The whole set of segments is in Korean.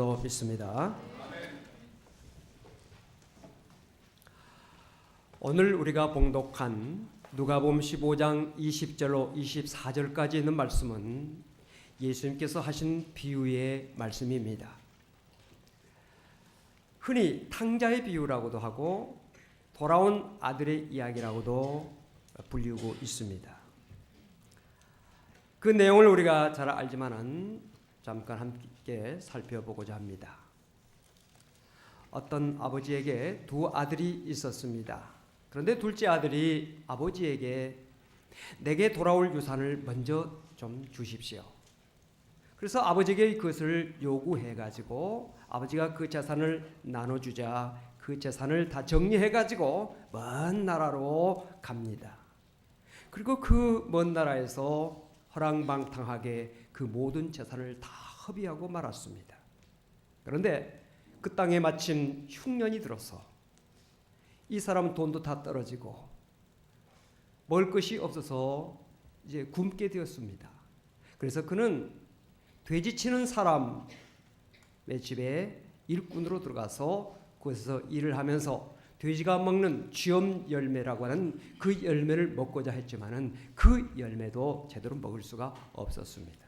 로 믿습니다. 오늘 우리가 봉독한 누가복음 15장 20절로 24절까지 있는 말씀은 예수님께서 하신 비유의 말씀입니다. 흔히 탕자의 비유라고도 하고 돌아온 아들의 이야기라고도 불리고 있습니다. 그 내용을 우리가 잘 알지만은 잠깐 함께 살펴보고자 합니다. 어떤 아버지에게 두 아들이 있었습니다. 그런데 둘째 아들이 아버지에게 내게 돌아올 유산을 먼저 좀 주십시오. 그래서 아버지에게 그것을 요구해 가지고 아버지가 그 재산을 나눠 주자 그 재산을 다 정리해 가지고 먼 나라로 갑니다. 그리고 그 먼 나라에서 허랑방탕하게 그 모든 재산을 다 허비하고 말았습니다. 그런데 그 땅에 마침 흉년이 들어서 이 사람 돈도 다 떨어지고 먹을 것이 없어서 이제 굶게 되었습니다. 그래서 그는 돼지 치는 사람의 집에 일꾼으로 들어가서 그곳에서 일을 하면서 돼지가 먹는 쥐엄 열매라고 하는 그 열매를 먹고자 했지만은 그 열매도 제대로 먹을 수가 없었습니다.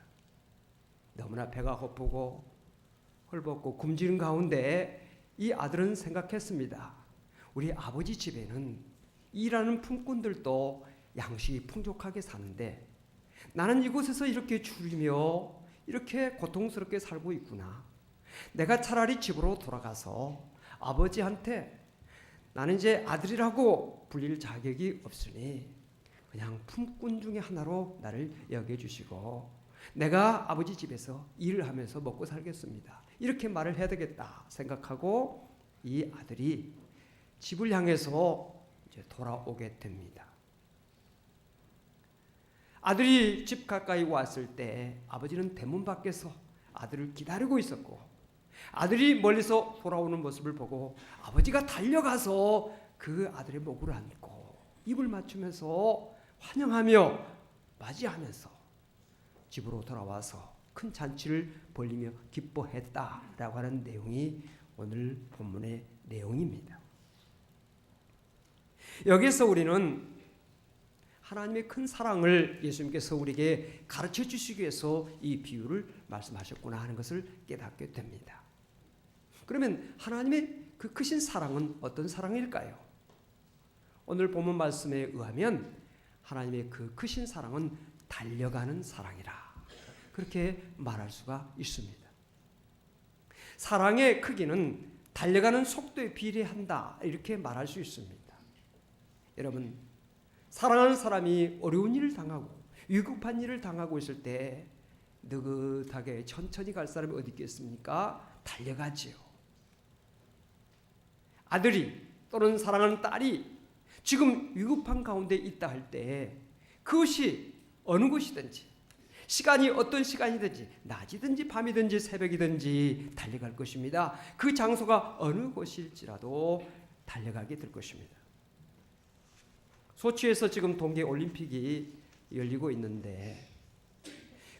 너무나 배가 고프고 헐벗고 굶주린 가운데 이 아들은 생각했습니다. 우리 아버지 집에는 일하는 품꾼들도 양식이 풍족하게 사는데 나는 이곳에서 이렇게 줄이며 이렇게 고통스럽게 살고 있구나. 내가 차라리 집으로 돌아가서 아버지한테 나는 이제 아들이라고 불릴 자격이 없으니 그냥 품꾼 중에 하나로 나를 여겨주시고 내가 아버지 집에서 일을 하면서 먹고 살겠습니다. 이렇게 말을 해야 되겠다 생각하고 이 아들이 집을 향해서 이제 돌아오게 됩니다. 아들이 집 가까이 왔을 때 아버지는 대문 밖에서 아들을 기다리고 있었고 아들이 멀리서 돌아오는 모습을 보고 아버지가 달려가서 그 아들의 목을 안고 입을 맞추면서 환영하며 맞이하면서 집으로 돌아와서 큰 잔치를 벌리며 기뻐했다라고 하는 내용이 오늘 본문의 내용입니다. 여기서 우리는 하나님의 큰 사랑을 예수님께서 우리에게 가르쳐 주시기 위해서 이 비유를 말씀하셨구나 하는 것을 깨닫게 됩니다. 그러면 하나님의 그 크신 사랑은 어떤 사랑일까요? 오늘 본문 말씀에 의하면 하나님의 그 크신 사랑은 달려가는 사랑이라 그렇게 말할 수가 있습니다. 사랑의 크기는 달려가는 속도에 비례한다 이렇게 말할 수 있습니다. 여러분 사랑하는 사람이 어려운 일을 당하고 위급한 일을 당하고 있을 때 느긋하게 천천히 갈 사람이 어디 있겠습니까? 달려가지요. 아들이 또는 사랑하는 딸이 지금 위급한 가운데 있다 할 때 그것이 어느 곳이든지 시간이 어떤 시간이든지 낮이든지 밤이든지 새벽이든지 달려갈 것입니다. 그 장소가 어느 곳일지라도 달려가게 될 것입니다. 소치에서 지금 동계 올림픽이 열리고 있는데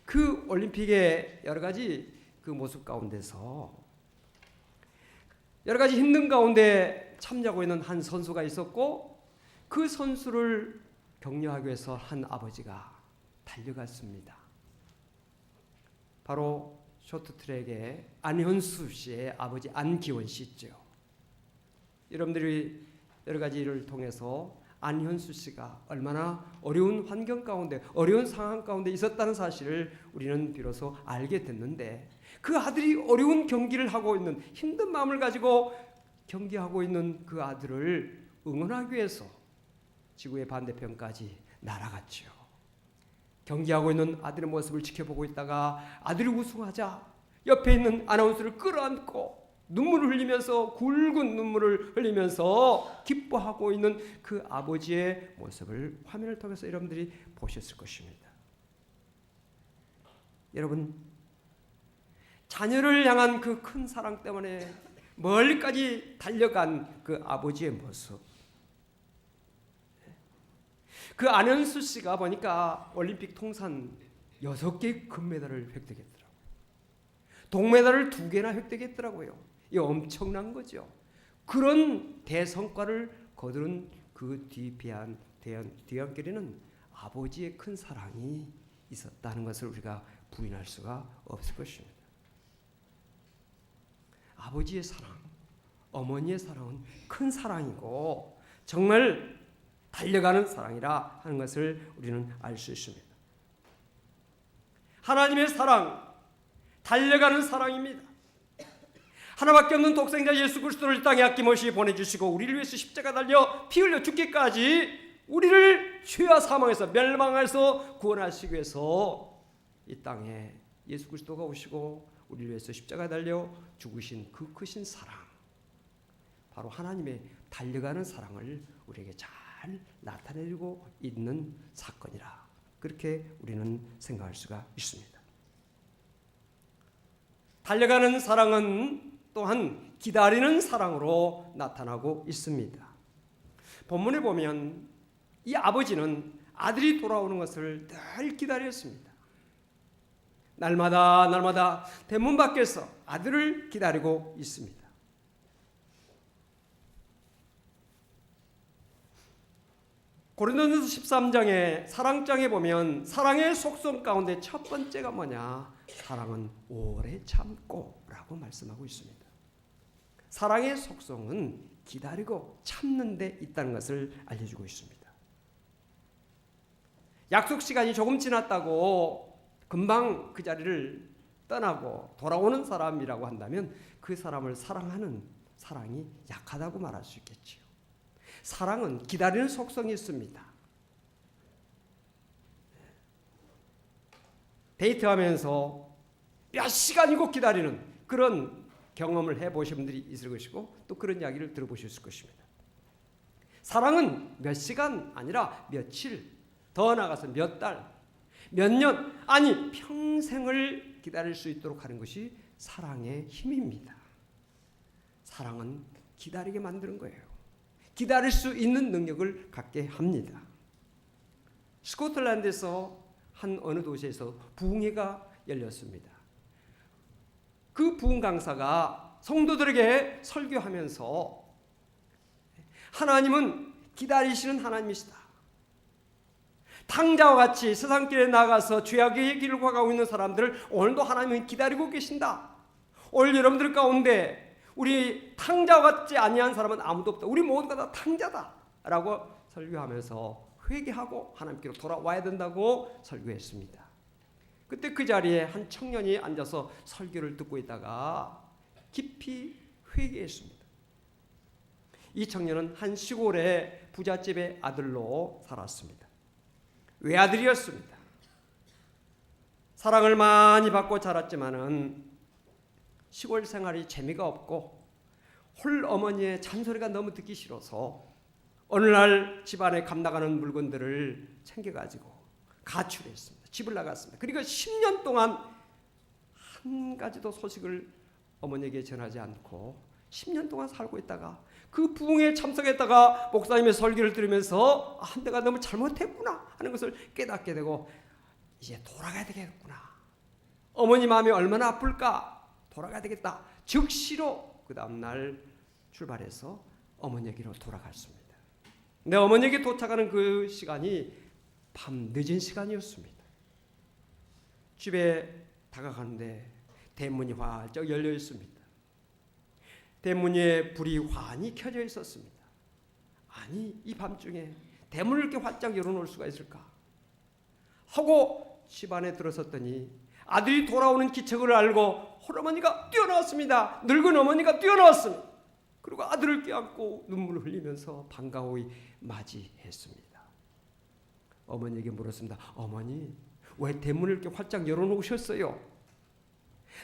그 올림픽의 여러 가지 그 모습 가운데서 여러 가지 힘든 가운데 참여하고 있는 한 선수가 있었고 그 선수를 격려하기 위해서 한 아버지가 달려갔습니다. 바로 쇼트트랙의 안현수 씨의 아버지 안기원 씨죠. 여러분들이 여러 가지 일을 통해서 안현수 씨가 얼마나 어려운 환경 가운데 어려운 상황 가운데 있었다는 사실을 우리는 비로소 알게 됐는데 그 아들이 어려운 경기를 하고 있는 힘든 마음을 가지고 경기하고 있는 그 아들을 응원하기 위해서 지구의 반대편까지 날아갔죠. 경기하고 있는 아들의 모습을 지켜보고 있다가 아들이 우승하자 옆에 있는 아나운서를 끌어안고 눈물을 흘리면서 굵은 눈물을 흘리면서 기뻐하고 있는 그 아버지의 모습을 화면을 통해서 여러분들이 보셨을 것입니다. 여러분 자녀를 향한 그 큰 사랑 때문에 멀리까지 달려간 그 아버지의 모습. 그 안현수 씨가 보니까 올림픽 통산 여섯 개 금메달을 획득했더라고요. 동메달을 두 개나 획득했더라고요. 이 엄청난 거죠. 그런 대성과를 거두는 그 뒤비한 뒤안길에는 아버지의 큰 사랑이 있었다는 것을 우리가 부인할 수가 없을 것입니다. 아버지의 사랑, 어머니의 사랑은 큰 사랑이고 정말 달려가는 사랑이라 하는 것을 우리는 알 수 있습니다. 하나님의 사랑, 달려가는 사랑입니다. 하나밖에 없는 독생자 예수 그리스도를 땅에 아낌없이 보내주시고 우리를 위해서 십자가 달려 피 흘려 죽기까지 우리를 죄와 사망에서 멸망해서 구원하시기 위해서 이 땅에 예수 그리스도가 오시고 우리를 위해서 십자가 달려 죽으신 그 크신 사랑 바로 하나님의 달려가는 사랑을 우리에게 잘 나타내고 있는 사건이라 그렇게 우리는 생각할 수가 있습니다. 달려가는 사랑은 또한 기다리는 사랑으로 나타나고 있습니다. 본문에 보면 이 아버지는 아들이 돌아오는 것을 늘 기다렸습니다. 날마다 날마다 대문 밖에서 아들을 기다리고 있습니다. 고린도전서 13장의 사랑장에 보면 사랑의 속성 가운데 첫 번째가 뭐냐? 사랑은 오래 참고라고 말씀하고 있습니다. 사랑의 속성은 기다리고 참는 데 있다는 것을 알려주고 있습니다. 약속 시간이 조금 지났다고 금방 그 자리를 떠나고 돌아오는 사람이라고 한다면 그 사람을 사랑하는 사랑이 약하다고 말할 수 있겠지요. 사랑은 기다리는 속성이 있습니다. 데이트하면서 몇 시간이고 기다리는 그런 경험을 해보신 분들이 있을 것이고 또 그런 이야기를 들어보셨을 것입니다. 사랑은 몇 시간 아니라 며칠, 더 나아가서 몇 달, 몇 년, 아니 평생을 기다릴 수 있도록 하는 것이 사랑의 힘입니다. 사랑은 기다리게 만드는 거예요. 기다릴 수 있는 능력을 갖게 합니다. 스코틀랜드에서 한 어느 도시에서 부흥회가 열렸습니다. 그 부흥 강사가 성도들에게 설교하면서 하나님은 기다리시는 하나님이시다. 탕자와 같이 세상길에 나가서 죄악의 길을 걸어가고 있는 사람들을 오늘도 하나님은 기다리고 계신다. 오늘 여러분들 가운데 우리 탕자와 같지 아니한 사람은 아무도 없다. 우리 모두가 다 탕자다라고 설교하면서 회개하고 하나님께로 돌아와야 된다고 설교했습니다. 그때 그 자리에 한 청년이 앉아서 설교를 듣고 있다가 깊이 회개했습니다. 이 청년은 한 시골의 부잣집의 아들로 살았습니다. 외아들이었습니다. 사랑을 많이 받고 자랐지만은 시골 생활이 재미가 없고 홀 어머니의 잔소리가 너무 듣기 싫어서 어느 날 집안에 감나가는 물건들을 챙겨가지고 가출했습니다. 집을 나갔습니다. 그리고 10년 동안 한 가지도 소식을 어머니에게 전하지 않고 10년 동안 살고 있다가 그 부흥에 참석했다가 목사님의 설교를 들으면서 아, 내가 너무 잘못했구나 하는 것을 깨닫게 되고 이제 돌아가야 되겠구나. 어머니 마음이 얼마나 아플까 돌아가야 되겠다. 즉시로 그 다음 날 출발해서 어머니에게로 돌아갔습니다. 내 어머니에게 도착하는 그 시간이 밤 늦은 시간이었습니다. 집에 다가가는데 대문이 활짝 열려 있습니다. 대문 위에 불이 환히 켜져 있었습니다. 아니 이 밤중에 대문을 이렇게 활짝 열어놓을 수가 있을까? 하고 집안에 들어섰더니 아들이 돌아오는 기척을 알고 홀어머니가 뛰어나왔습니다. 늙은 어머니가 뛰어나왔습니다. 그리고 아들을 껴안고 눈물을 흘리면서 반가워이 맞이했습니다. 어머니에게 물었습니다. 어머니 왜 대문을 이렇게 활짝 열어놓으셨어요?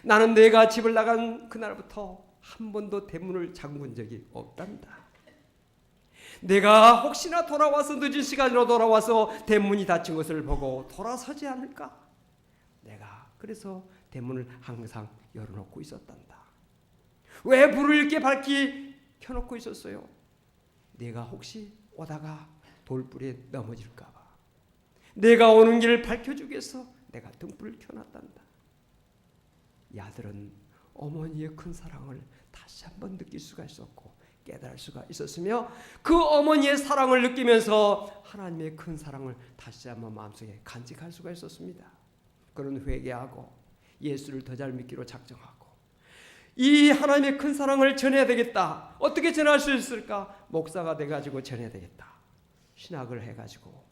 나는 내가 집을 나간 그날부터 한 번도 대문을 잠근 적이 없단다. 내가 혹시나 돌아와서 늦은 시간으로 돌아와서 대문이 닫힌 것을 보고 돌아서지 않을까? 내가 그래서 대문을 항상 열어놓고 있었단다. 왜 불을 이렇게 밝히 켜놓고 있었어요? 내가 혹시 오다가 돌불에 넘어질까봐. 내가 오는 길을 밝혀주기 위해서 내가 등불을 켜놨단다. 이 아들은 어머니의 큰 사랑을 다시 한번 느낄 수가 있었고 깨달을 수가 있었으며 그 어머니의 사랑을 느끼면서 하나님의 큰 사랑을 다시 한번 마음속에 간직할 수가 있었습니다. 그런 회개하고 예수를 더 잘 믿기로 작정하고 이 하나님의 큰 사랑을 전해야 되겠다. 어떻게 전할 수 있을까? 목사가 돼 가지고 전해야 되겠다. 신학을 해 가지고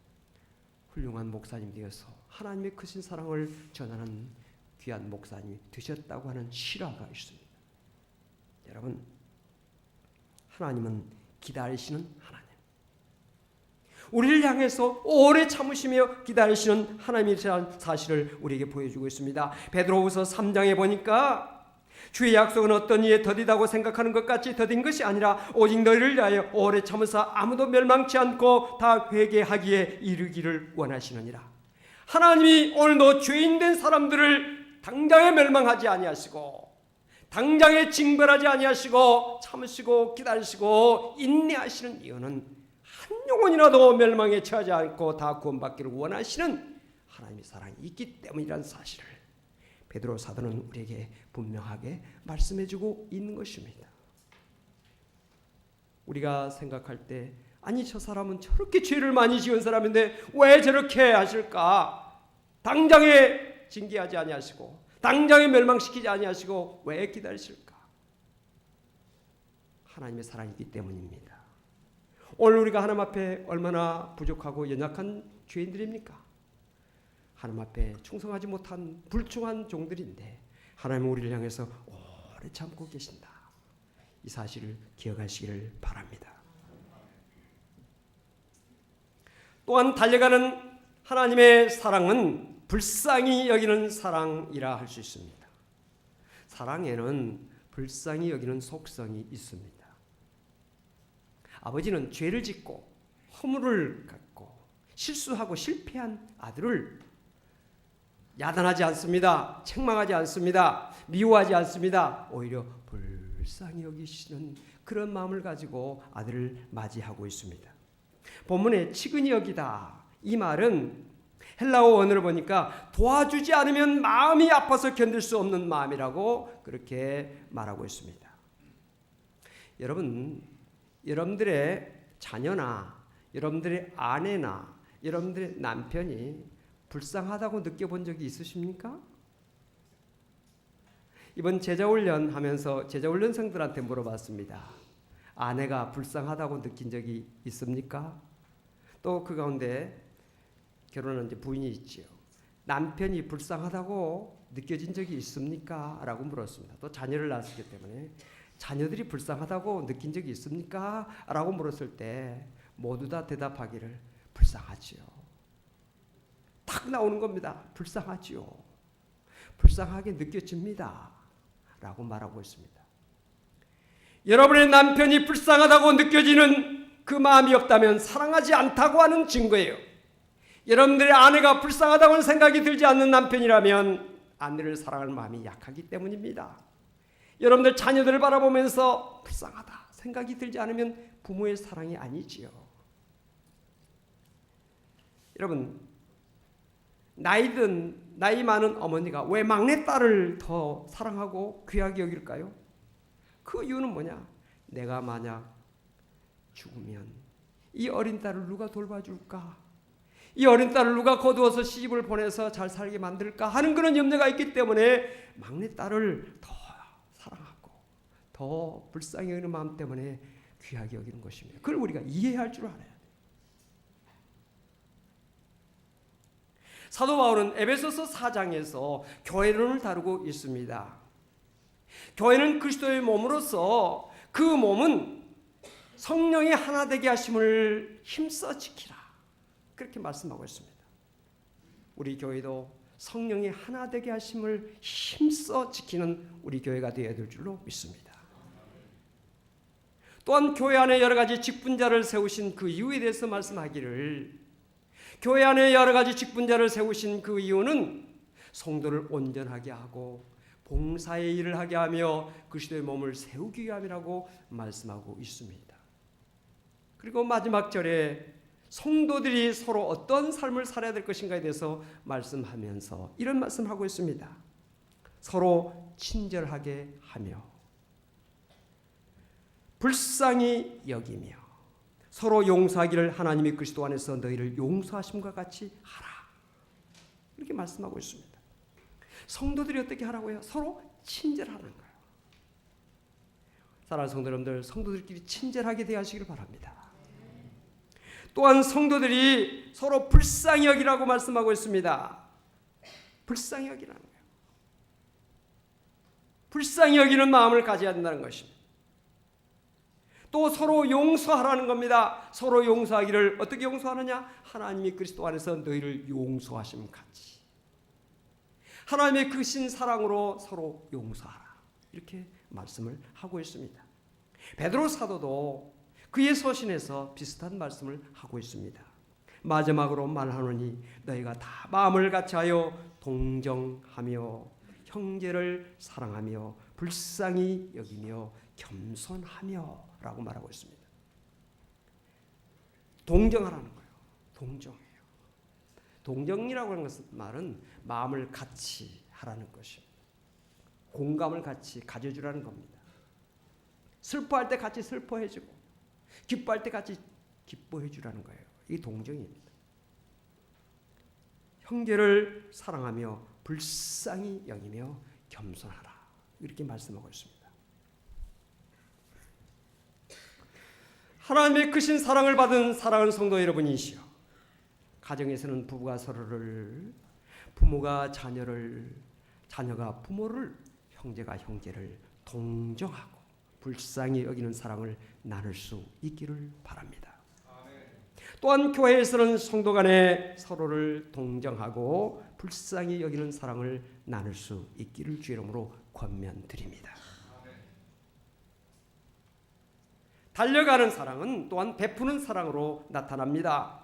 훌륭한 목사님 되어서 하나님의 크신 사랑을 전하는 귀한 목사님이 되셨다고 하는 실화가 있습니다. 여러분, 하나님은 기다리시는 하나님. 우리를 향해서 오래 참으시며 기다리시는 하나님이라는 사실을 우리에게 보여주고 있습니다. 베드로후서 3장에 보니까 주의 약속은 어떤 이에 더디다고 생각하는 것 같이 더딘 것이 아니라 오직 너희를 위하여 오래 참으사 아무도 멸망치 않고 다 회개하기에 이르기를 원하시느니라. 하나님이 오늘도 죄인 된 사람들을 당장에 멸망하지 아니하시고 당장에 징벌하지 아니하시고 참으시고 기다리시고 인내하시는 이유는 한 영혼이라도 멸망에 처하지 않고 다 구원받기를 원하시는 하나님의 사랑이 있기 때문이라는 사실을 베드로 사도는 우리에게 분명하게 말씀해주고 있는 것입니다. 우리가 생각할 때 아니 저 사람은 저렇게 죄를 많이 지은 사람인데 왜 저렇게 하실까? 당장에 징계하지 아니하시고 당장에 멸망시키지 아니하시고 왜 기다리실까? 하나님의 사랑이기 때문입니다. 오늘 우리가 하나님 앞에 얼마나 부족하고 연약한 죄인들입니까? 하나님 앞에 충성하지 못한 불충한 종들인데 하나님 우리를 향해서 오래 참고 계신다. 이 사실을 기억하시기를 바랍니다. 또한 달려가는 하나님의 사랑은 불쌍히 여기는 사랑이라 할 수 있습니다. 사랑에는 불쌍히 여기는 속성이 있습니다. 아버지는 죄를 짓고 허물을 갖고 실수하고 실패한 아들을 야단하지 않습니다. 책망하지 않습니다. 미워하지 않습니다. 오히려 불쌍히 여기시는 그런 마음을 가지고 아들을 맞이하고 있습니다. 본문에 치근히 여기다 이 말은 헬라어 원어를 보니까 도와주지 않으면 마음이 아파서 견딜 수 없는 마음이라고 그렇게 말하고 있습니다. 여러분, 여러분들의 자녀나 여러분들의 아내나 여러분들의 남편이 불쌍하다고 느껴본 적이 있으십니까? 이번 제자훈련 하면서 제자훈련생들한테 물어봤습니다. 아내가 불쌍하다고 느낀 적이 있습니까? 또 그 가운데 결혼한 이제 부인이 있지요. 남편이 불쌍하다고 느껴진 적이 있습니까? 라고 물었습니다. 또 자녀를 낳았기 때문에 자녀들이 불쌍하다고 느낀 적이 있습니까? 라고 물었을 때 모두 다 대답하기를 불쌍하지요. 탁 나오는 겁니다. 불쌍하지요. 불쌍하게 느껴집니다. 라고 말하고 있습니다. 여러분의 남편이 불쌍하다고 느껴지는 그 마음이 없다면 사랑하지 않다고 하는 증거예요. 여러분들의 아내가 불쌍하다고 생각이 들지 않는 남편이라면 아내를 사랑할 마음이 약하기 때문입니다. 여러분들 자녀들을 바라보면서 불쌍하다 생각이 들지 않으면 부모의 사랑이 아니지요. 여러분 나이든 나이 많은 어머니가 왜 막내 딸을 더 사랑하고 귀하게 여길까요? 그 이유는 뭐냐? 내가 만약 죽으면 이 어린 딸을 누가 돌봐줄까? 이 어린 딸을 누가 거두어서 시집을 보내서 잘 살게 만들까 하는 그런 염려가 있기 때문에 막내 딸을 더 사랑하고 더 불쌍히 여기는 마음 때문에 귀하게 여기는 것입니다. 그걸 우리가 이해할 줄 알아야 돼. 사도 바울은 에베소서 4장에서 교회론을 다루고 있습니다. 교회는 그리스도의 몸으로서 그 몸은 성령이 하나 되게 하심을 힘써 지키라. 그렇게 말씀하고 있습니다. 우리 교회도 성령이 하나 되게 하심을 힘써 지키는 우리 교회가 되어야 될 줄로 믿습니다. 또한 교회 안에 여러 가지 직분자를 세우신 그 이유에 대해서 말씀하기를 교회 안에 여러 가지 직분자를 세우신 그 이유는 성도를 온전하게 하고 봉사의 일을 하게 하며 그리스도의 몸을 세우기 위함이라고 말씀하고 있습니다. 그리고 마지막 절에 성도들이 서로 어떤 삶을 살아야 될 것인가에 대해서 말씀하면서 이런 말씀하고 있습니다. 서로 친절하게 하며 불쌍히 여기며 서로 용서하기를 하나님이 그리스도 안에서 너희를 용서하심과 같이 하라. 이렇게 말씀하고 있습니다. 성도들이 어떻게 하라고요? 서로 친절하는 거예요. 사랑하는 성도 여러분들, 성도들끼리 친절하게 대하시기를 바랍니다. 또한 성도들이 서로 불쌍히 여기라고 말씀하고 있습니다. 불쌍히 여기라는 거예요. 불쌍히 여기는 마음을 가져야 된다는 것입니다. 또 서로 용서하라는 겁니다. 서로 용서하기를 어떻게 용서하느냐? 하나님이 그리스도 안에서 너희를 용서하심 같이. 하나님의 크신 사랑으로 서로 용서하라. 이렇게 말씀을 하고 있습니다. 베드로 사도도 그의 서신에서 비슷한 말씀을 하고 있습니다. 마지막으로 말하노니 너희가 다 마음을 같이하여 동정하며 형제를 사랑하며 불쌍히 여기며 겸손하며라고 말하고 있습니다. 동정하라는 거예요. 동정해요. 동정이라고 하는 것은 말은 마음을 같이 하라는 것입니다. 공감을 같이 가져주라는 겁니다. 슬퍼할 때 같이 슬퍼해주고 기뻐할 때 같이 기뻐해 주라는 거예요. 이 동정입니다. 형제를 사랑하며 불쌍히 여기며 겸손하라 이렇게 말씀하고 있습니다. 하나님의 크신 사랑을 받은 사랑하는 성도 여러분이시여 가정에서는 부부가 서로를 부모가 자녀를 자녀가 부모를 형제가 형제를 동정하고 불쌍히 여기는 사랑을 나눌 수 있기를 바랍니다. 또한 교회에서는 성도 간에 서로를 동정하고 불쌍히 여기는 사랑을 나눌 수 있기를 주 이름으로 권면드립니다. 달려가는 사랑은 또한 베푸는 사랑으로 나타납니다.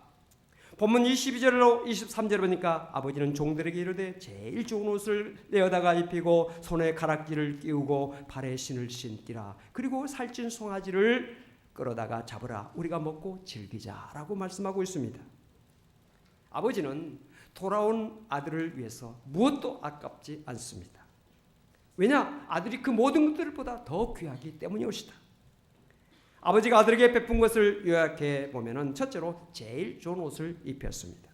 본문 22절로 23절 보니까 아버지는 종들에게 이르되 제일 좋은 옷을 내어다가 입히고 손에 가락지를 끼우고 발에 신을 신기라 그리고 살찐 송아지를 끌어다가 잡으라 우리가 먹고 즐기자라고 말씀하고 있습니다. 아버지는 돌아온 아들을 위해서 무엇도 아깝지 않습니다. 왜냐 아들이 그 모든 것들보다 더 귀하기 때문이옵시다. 아버지가 아들에게 베푼 것을 요약해 보면은 첫째로 제일 좋은 옷을 입혔습니다.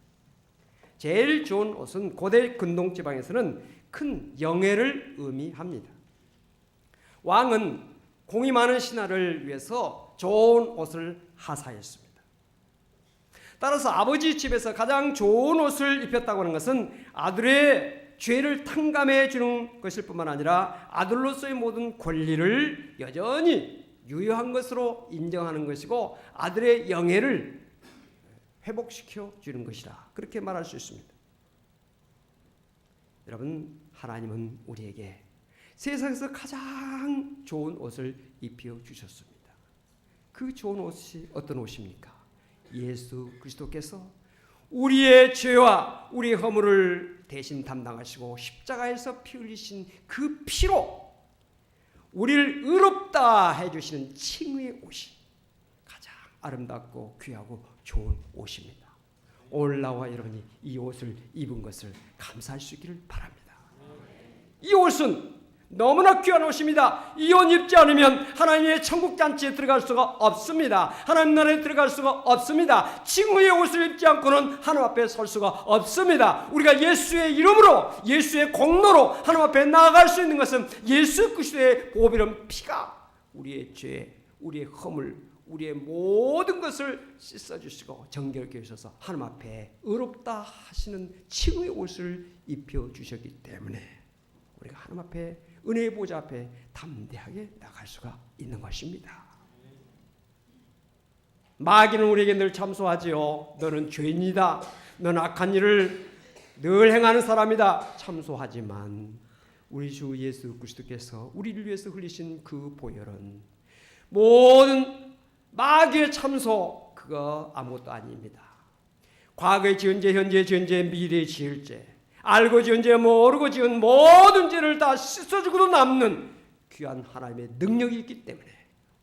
제일 좋은 옷은 고대 근동 지방에서는 큰 영예를 의미합니다. 왕은 공이 많은 신하를 위해서 좋은 옷을 하사했습니다. 따라서 아버지 집에서 가장 좋은 옷을 입혔다고 하는 것은 아들의 죄를 탕감해 주는 것일 뿐만 아니라 아들로서의 모든 권리를 여전히 유효한 것으로 인정하는 것이고 아들의 영예를 회복시켜 주는 것이라 그렇게 말할 수 있습니다. 여러분 하나님은 우리에게 세상에서 가장 좋은 옷을 입혀 주셨습니다. 그 좋은 옷이 어떤 옷입니까? 예수 그리스도께서 우리의 죄와 우리의 허물을 대신 담당하시고 십자가에서 피 흘리신 그 피로 우리를 의롭다 해주시는 칭의의 옷이 가장 아름답고 귀하고 좋은 옷입니다. 나와 여러분이 이 옷을 입은 것을 감사할 수 있기를 바랍니다. 이 옷은 너무나 귀한 옷입니다. 이 옷 입지 않으면 하나님의 천국 잔치에 들어갈 수가 없습니다. 하나님 나라에 들어갈 수가 없습니다. 칭의의 옷을 입지 않고는 하나님 앞에 설 수가 없습니다. 우리가 예수의 이름으로 예수의 공로로 하나님 앞에 나아갈 수 있는 것은 예수 그리스도의 보배로운 피가 우리의 죄, 우리의 허물, 우리의 모든 것을 씻어 주시고 정결케 하셔서 하나님 앞에 의롭다 하시는 칭의의 옷을 입혀 주셨기 때문에 우리가 하나님 앞에 은혜의 보좌 앞에 담대하게 나갈 수가 있는 것입니다. 마귀는 우리에게 늘 참소하지요. 너는 죄인이다. 너는 악한 일을 늘 행하는 사람이다. 참소하지만 우리 주 예수 그리스도께서 우리를 위해서 흘리신 그 보혈은 모든 마귀의 참소 그거 아무것도 아닙니다. 과거에 지은 죄, 현재 지은 죄, 미래에 지을 죄 알고 지은 죄 모르고 지은 모든 죄를 다 씻어주고도 남는 귀한 하나님의 능력이 있기 때문에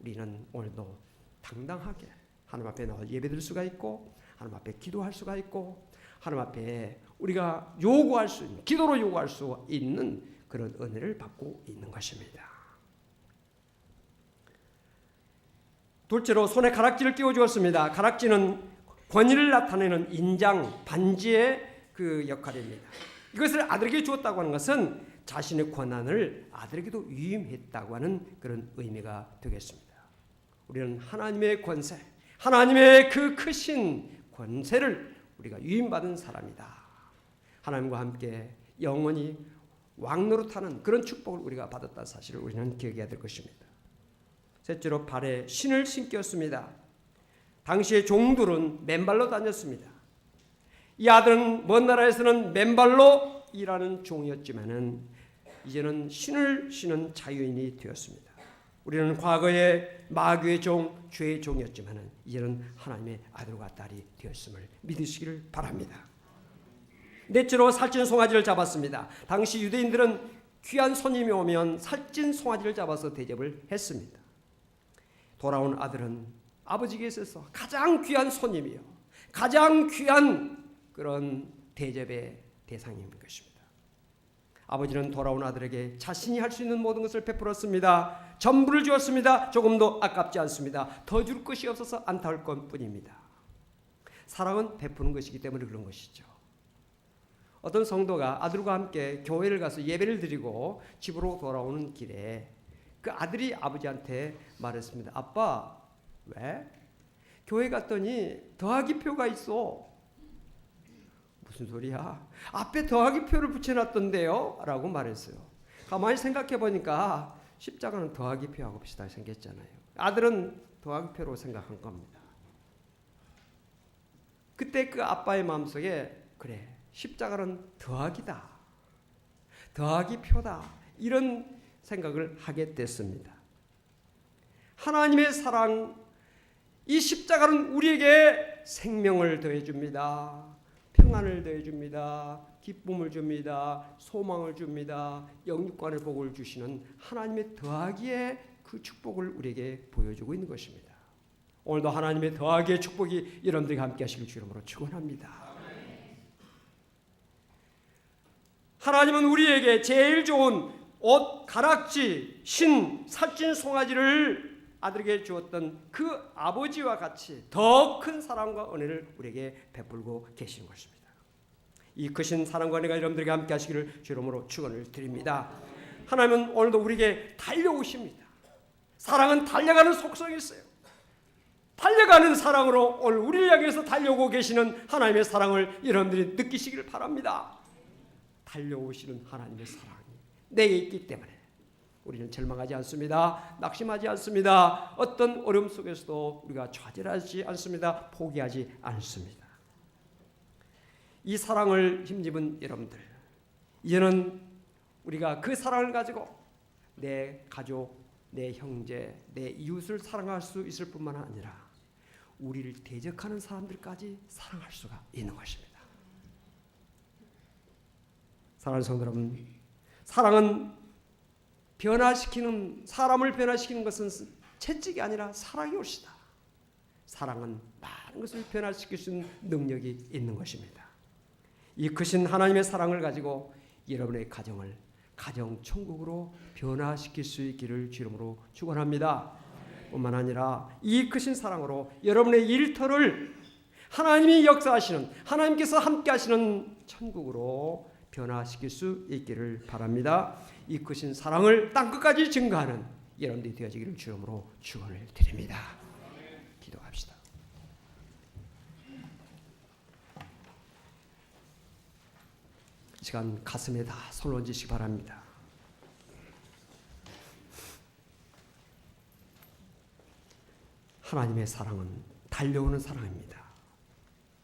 우리는 오늘도 당당하게 하나님 앞에 나와 예배드릴 수가 있고 하나님 앞에 기도할 수가 있고 하나님 앞에 우리가 요구할 수 있는 기도로 요구할 수 있는 그런 은혜를 받고 있는 것입니다. 둘째로 손에 가락지를 끼워 주었습니다. 가락지는 권위를 나타내는 인장 반지의 그 역할입니다. 이것을 아들에게 주었다고 하는 것은 자신의 권한을 아들에게도 위임했다고 하는 그런 의미가 되겠습니다. 우리는 하나님의 권세, 하나님의 그 크신 권세를 우리가 위임받은 사람이다. 하나님과 함께 영원히 왕노릇하는 그런 축복을 우리가 받았다는 사실을 우리는 기억해야 될 것입니다. 셋째로 발에 신을 신겼습니다. 당시의 종들은 맨발로 다녔습니다. 이 아들은 먼 나라에서는 맨발로 일하는 종이었지만은 이제는 신을 신은 자유인이 되었습니다. 우리는 과거에 마귀의 종, 죄의 종이었지만은 이제는 하나님의 아들과 딸이 되었음을 믿으시기를 바랍니다. 넷째로 살찐 송아지를 잡았습니다. 당시 유대인들은 귀한 손님이 오면 살찐 송아지를 잡아서 대접을 했습니다. 돌아온 아들은 아버지에게 있어서 가장 귀한 손님이요. 가장 귀한 그런 대접의 대상인 것입니다. 아버지는 돌아온 아들에게 자신이 할 수 있는 모든 것을 베풀었습니다. 전부를 주었습니다. 조금도 아깝지 않습니다. 더 줄 것이 없어서 안타울 것 뿐입니다. 사랑은 베푸는 것이기 때문에 그런 것이죠. 어떤 성도가 아들과 함께 교회를 가서 예배를 드리고 집으로 돌아오는 길에 그 아들이 아버지한테 말했습니다. 아빠, 왜? 교회 갔더니 더하기 표가 있어. 무슨 소리야? 앞에 더하기 표를 붙여놨던데요? 라고 말했어요. 가만히 생각해 보니까 십자가는 더하기 표하고 비슷하게 생겼잖아요. 아들은 더하기 표로 생각한 겁니다. 그때 그 아빠의 마음속에 그래 십자가는 더하기다. 더하기 표다. 이런 생각을 하게 됐습니다. 하나님의 사랑, 이 십자가는 우리에게 생명을 더해줍니다. 평안을 더해줍니다. 기쁨을 줍니다. 소망을 줍니다. 영육간의 복을 주시는 하나님의 더하기의 그 축복을 우리에게 보여주고 있는 것입니다. 오늘도 하나님의 더하기의 축복이 여러분들과 함께 하시길 주름으로 축원합니다. 하나님은 우리에게 제일 좋은 옷, 가락지, 신, 살찐 송아지를 아들에게 주었던 그 아버지와 같이 더 큰 사랑과 은혜를 우리에게 베풀고 계시는 것입니다. 이 크신 사랑과 은혜가 여러분들에게 함께 하시기를 주름으로 축원을 드립니다. 하나님은 오늘도 우리에게 달려오십니다. 사랑은 달려가는 속성이 있어요. 달려가는 사랑으로 오늘 우리를 향해서 달려오고 계시는 하나님의 사랑을 여러분들이 느끼시기를 바랍니다. 달려오시는 하나님의 사랑이 내게 있기 때문에 우리는 절망하지 않습니다. 낙심하지 않습니다. 어떤 어려움 속에서도 우리가 좌절하지 않습니다. 포기하지 않습니다. 이 사랑을 힘입은 여러분들, 이제는 우리가 그 사랑을 가지고 내 가족, 내 형제, 내 이웃을 사랑할 수 있을 뿐만 아니라 우리를 대적하는 사람들까지 사랑할 수가 있는 것입니다. 사랑하는 성도 여러분, 사랑은 변화시키는 사람을 변화시키는 것은 채찍이 아니라 사랑이 옳시다. 사랑은 많은 것을 변화시킬 수 있는 능력이 있는 것입니다. 이 크신 하나님의 사랑을 가지고 여러분의 가정을 가정 천국으로 변화시킬 수 있기를 주름으로 축원합니다. 뿐만 아니라 이 크신 사랑으로 여러분의 일터를 하나님이 역사하시는 하나님께서 함께 하시는 천국으로 변화시킬 수 있기를 바랍니다. 이 크신 사랑을 땅 끝까지 증가하는 여러분들이 되어지기를 주름으로 축원을 드립니다. 기도합시다. 이 시간 가슴에 다 손을 얹으시기 바랍니다. 하나님의 사랑은 달려오는 사랑입니다.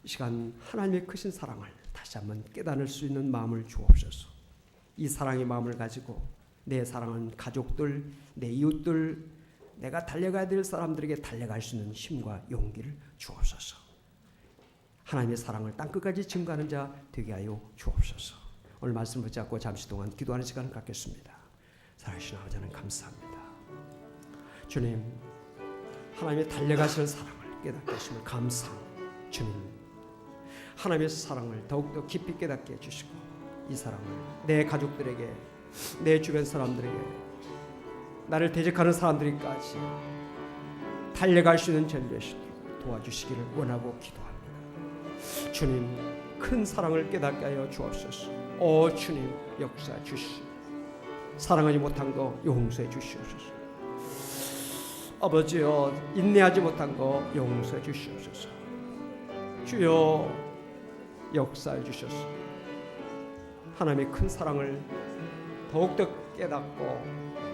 이 시간 하나님의 크신 사랑을 다시 한번 깨달을 수 있는 마음을 주옵소서. 이 사랑의 마음을 가지고 내 사랑하는 가족들, 내 이웃들, 내가 달려가야 될 사람들에게 달려갈 수 있는 힘과 용기를 주옵소서. 하나님의 사랑을 땅 끝까지 증가하는 자 되게 하여 주옵소서. 오늘 말씀 붙잡고 잠시 동안 기도하는 시간을 갖겠습니다. 살아계신 아버지 하나님 감사합니다. 주님, 하나님의 달려가시는 사랑을 깨닫게 하시면 감사합니다. 주님, 하나님의 사랑을 더욱더 깊이 깨닫게 해주시고 이 사랑을 내 가족들에게 내 주변 사람들에게 나를 대적하는 사람들에게까지 달려갈 수 있는 전 되시 도와주시기를 원하고 기도합니다. 주님 큰 사랑을 깨닫게 하여 주옵소서. 오 주님 역사 주시. 사랑하지 못한 거 용서해 주시옵소서. 아버지여 인내하지 못한 거 용서해 주시옵소서. 주여 역사해 주셔서 하나님의 큰 사랑을 더욱더 깨닫고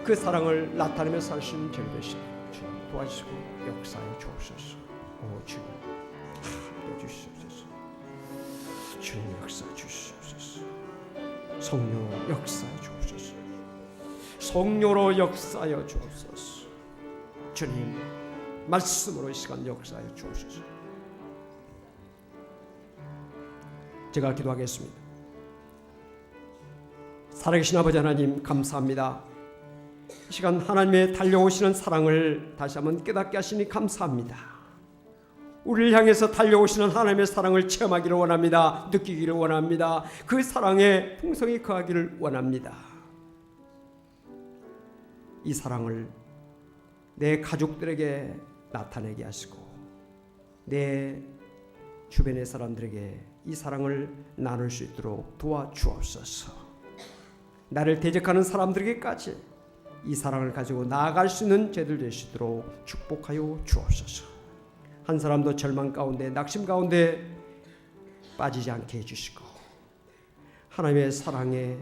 그 사랑을 나타내며 살 수 있는 절 되시 주님 도와주시고 역사해 주옵소서. 오 주님 함께 주시옵소서. 주님 역사 주시옵소서. 성령 역사해 주옵소서. 성령으로 역사하여 주옵소서. 주님 말씀으로 이 시간 역사하여 주옵소서. 제가 기도하겠습니다. 살아계신 아버지 하나님 감사합니다. 이 시간 하나님의 달려오시는 사랑을 다시 한번 깨닫게 하시니 감사합니다. 우리를 향해서 달려오시는 하나님의 사랑을 체험하기를 원합니다. 느끼기를 원합니다. 그 사랑에 풍성이 거하기를 원합니다. 이 사랑을 내 가족들에게 나타내게 하시고 내 주변의 사람들에게 이 사랑을 나눌 수 있도록 도와주옵소서. 나를 대적하는 사람들에게까지 이 사랑을 가지고 나아갈 수 있는 죄들 되시도록 축복하여 주옵소서. 한 사람도 절망 가운데 낙심 가운데 빠지지 않게 해주시고 하나님의 사랑에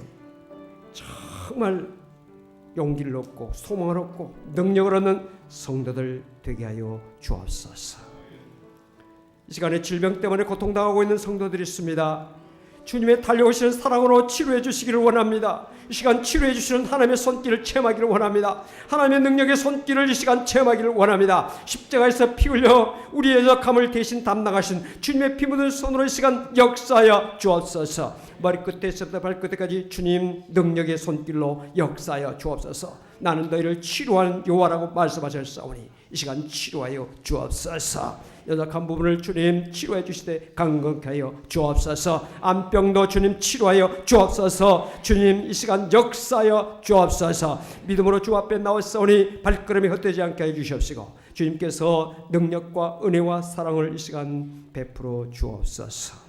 정말 용기를 얻고 소망을 얻고 능력을 얻는 성도들 되게 하여 주옵소서. 이 시간에 질병 때문에 고통당하고 있는 성도들이 있습니다. 주님의 달려오시는 사랑으로 치료해 주시기를 원합니다. 이 시간 치료해 주시는 하나님의 손길을 체험하기를 원합니다. 하나님의 능력의 손길을 이 시간 체험하기를 원합니다. 십자가에서 피 흘려 우리의 역함을 대신 담당하신 주님의 피 묻은 손으로 이 시간 역사하여 주옵소서. 머리끝에서부터 발끝까지 주님 능력의 손길로 역사하여 주옵소서. 나는 너희를 치료하는 요하라고 말씀하셨사오니 이 시간 치료하여 주옵소서. 연약한 부분을 주님 치료해 주시되 강건케 하여 주옵소서. 암병도 주님 치료하여 주옵소서. 주님 이 시간 역사하여 주옵소서. 믿음으로 주 앞에 나왔사오니 발걸음이 헛되지 않게 해 주시옵시고 주님께서 능력과 은혜와 사랑을 이 시간 베풀어 주옵소서.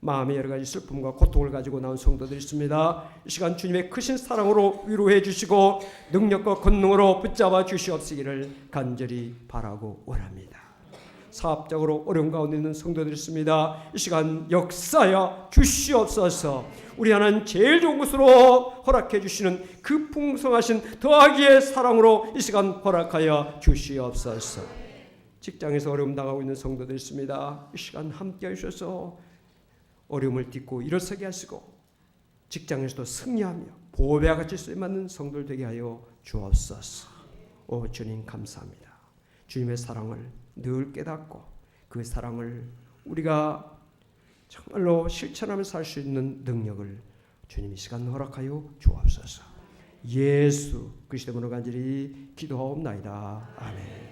마음의 여러 가지 슬픔과 고통을 가지고 나온 성도들이 있습니다. 이 시간 주님의 크신 사랑으로 위로해 주시고 능력과 권능으로 붙잡아 주시옵시기를 간절히 바라고 원합니다. 사업적으로 어려운 가운데 있는 성도들이 있습니다. 이 시간 역사여 주시옵소서. 우리 하나님 제일 좋은 것으로 허락해 주시는 그 풍성하신 더하기의 사랑으로 이 시간 허락하여 주시옵소서. 직장에서 어려움 당하고 있는 성도들 있습니다. 이 시간 함께 하셔서 어려움을 딛고 일어서게 하시고 직장에서도 승리하며 보배와 같이 쓰임받는 성도들 되게 하여 주옵소서. 오 주님 감사합니다. 주님의 사랑을 늘 깨닫고 그 사랑을 우리가 정말로 실천하며 살 수 있는 능력을 주님 이 시간 허락하여 주옵소서. 예수 그리스도 이름으로 간절히 기도하옵나이다. 아멘.